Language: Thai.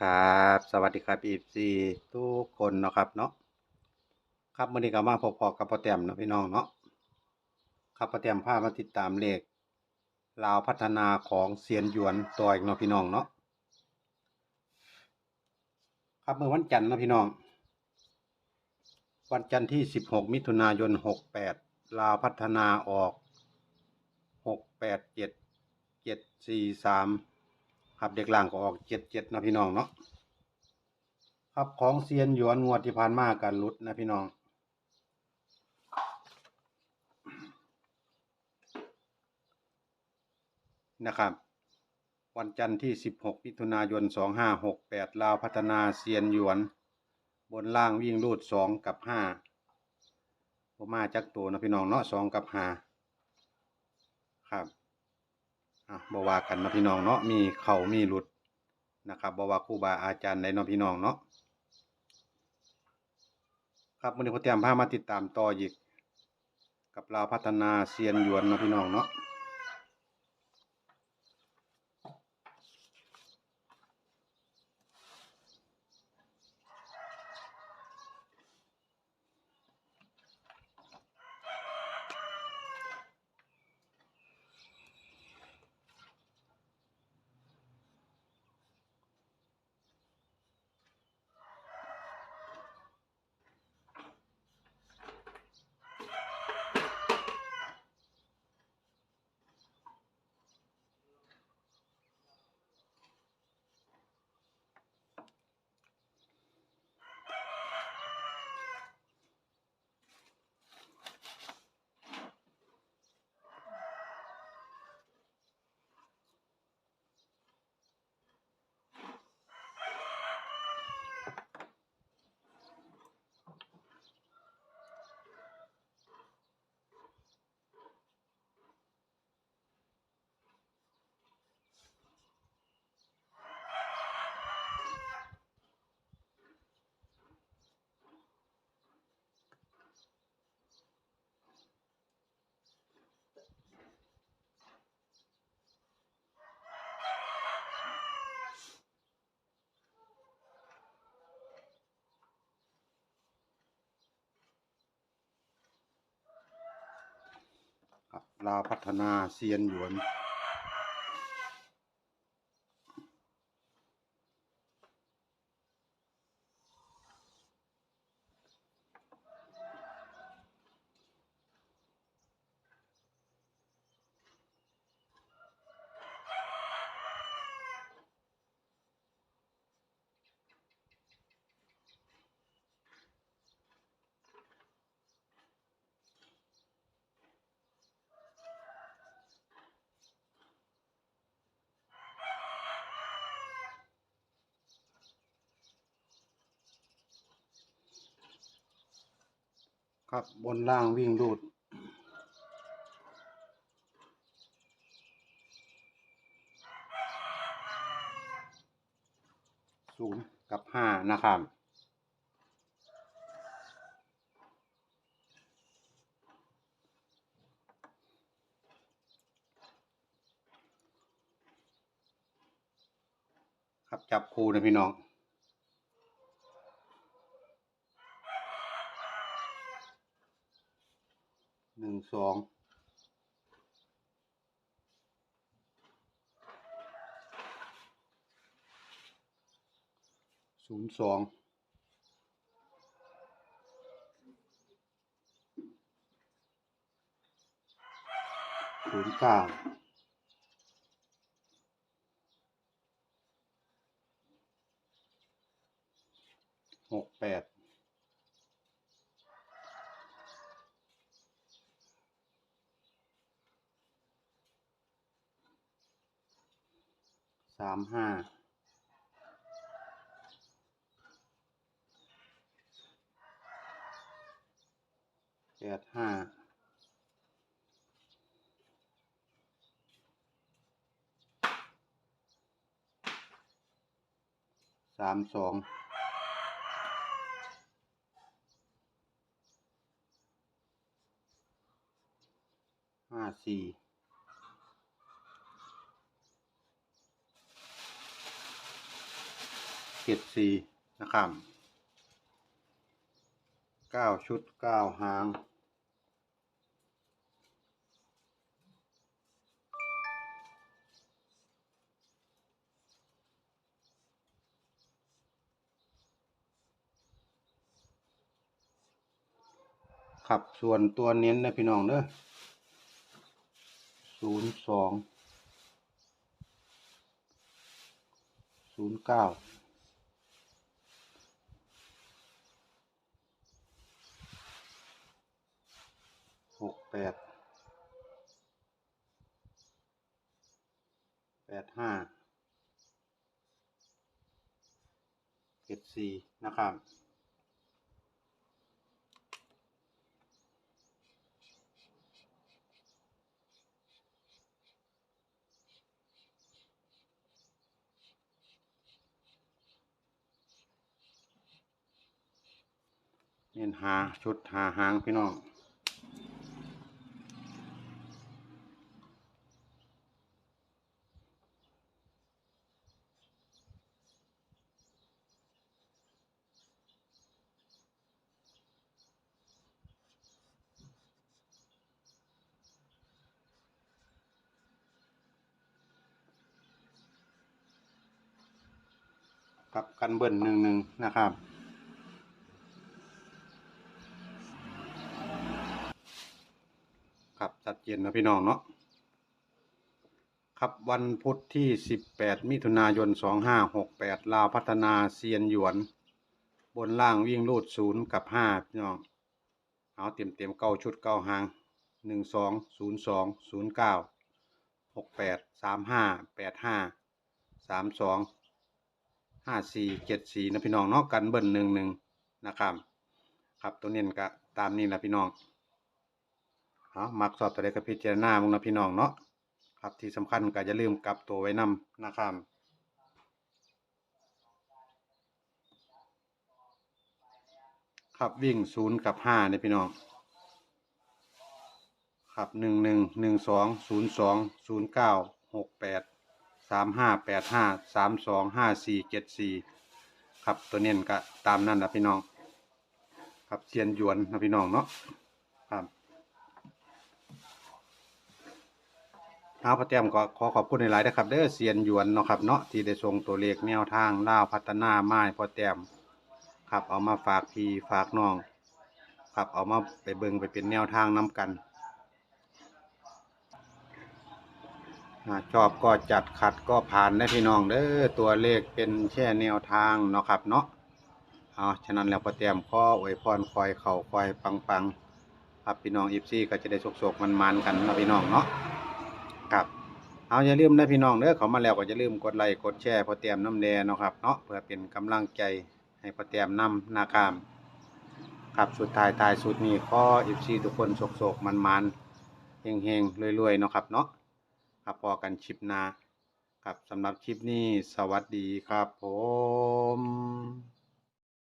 ครับ สวัสดีครับ FC ทุกคนเนาะครับเนาะครับมื้อนี้ก็มาพบๆกับพ่อแต้มเนาะพี่น้องเนาะครับพ่อแต้มพามาติดตามเลขลาวพัฒนาของเซียนหยวนตัวอีกเนาะพี่น้องเนาะครับเมื่อวันจันทร์เนาะพี่น้อง วันจันทร์ที่ 16 มิถุนายน 68 ลาวพัฒนาออก 687 743 ครับเด็กล่างก็ออกเจ็ดเจ็ดนะพี่น้องเนาะครับของเซียนหยวนงวดที่ผ่านมาการลุดนะพี่น้องนะครับ วันจันทร์ที่ 16มิถุนายน 2568 ลาวพัฒนาเซียนหยวน บนล่างวิ่งรูด 2 กับ5ผมมาจากตัวนะพี่น้องเนาะ2กับ5ครับ อะบว่ากันนะพี่น้องเนาะมีเข่ามีหลุดนะครับบว่าครูบาอาจารย์ในเนาะพี่น้องเนาะครับวันนี้ผมเตรียมพามาติดตามต่ออีกกับเราพัฒนาเซียนหยวนเนาะพี่น้องเนาะ ลาพัฒนาเซียนหยวน ครับบนล่างวิ่งรูด ศูนย์กับห้านะครับ ครับจับคู่นะพี่น้อง หนึ่ง สองศูนย์สองศูนย์เก้าหกแปด สามห้าแปดห้าสามสองห้าสี่ ค เจ็ดสี่นะครับเก้าชุดเก้าหางครับส่วนตัวเน้นนะพี่น้องเด้อศูนย์สองศูนย์เก้า หก แปดแปดห้าเจ็ดสี่นะครับเน้นหาชุดหาหางพี่น้อง กับกันเบิ้ลหนึ่งหนึ่งนะครับ ครับชัดเจนนะพี่น้องเนาะครับวันพุธที่ 18 มิถุนายน 2568 ลาวพัฒนาเซียนหยวน บนล่างวิ่งรูดศูนย์กับ5พี่น้อง เอาเต็มเต็มเก้าชุดเก้าหาง1 2 0 2 0 9 6 8 3 5 8 5 3 2 5 4 7 4นะพี่น้องเนาะกันเบิ้ลหนึ่งหนึ่งนะครับ ครับตัวเน้นก็ตามนี้นะพี่น้องเอามักสอบตัวใดก็พิจารณามึงนะพี่น้องเนาะครับที่สำคัญก็อย่าลืมกลับตัวไว้นำนะครับครับวิ่งศูนย์กับห้าเนี่ยพี่น้องครับหนึ่งหนึ่งหนึ่งสองศูนย์สองศูนย์เก้าหกแปดามห้าแปดห้าสามสองห้าสี่เจ็ดสี่ครับตัวเน้นก็ตามนั่นนะพี่น้อง ครับเซียนหยวนนะพี่น้องเนาะครับเอาพระแต้มก็ขอขอบคุณในหลายนะครับเด้อเซียนหยวนเนาะครับเนาะที่ได้ส่งตัวเลขแนวทางล่าพัฒนาไม้พอแต้มครับเอามาฝากพี่ฝากน้อง ครับเอามาไปเบิงไปเป็นแนวทางน้กันอ่า ชอบก็จัดขัดก็ผ่านนะพี่น้องเด้อตัวเลขเป็นแค่แนวทางเนาะครับเนาะเอาฉะนั้นแล้วพอแต้มข้ออวยพรคอยเข่าคอยปังปังๆครับพี่น้องอีฟซี่ก็จะได้โศกๆมันๆกันนะพี่น้องเนาะครับเอาอย่าลืมนะพี่น้องเด้อเขามาแล้วก็อย่าลืมกดไลค์กดแชร์พอเตรียมน้ำแดงเนาะครับเนาะเพื่อเป็นกำลังใจให้พอเตรียมนำนาคามครับสุดท้ายทายสุดนี้ข้ออีซีทุกคนโศกๆมันๆเฮงๆรวยๆเนาะครับเนาะ ครับพอกันชิปหนาครับสำหรับคลิปนี้สวัสดีครับผม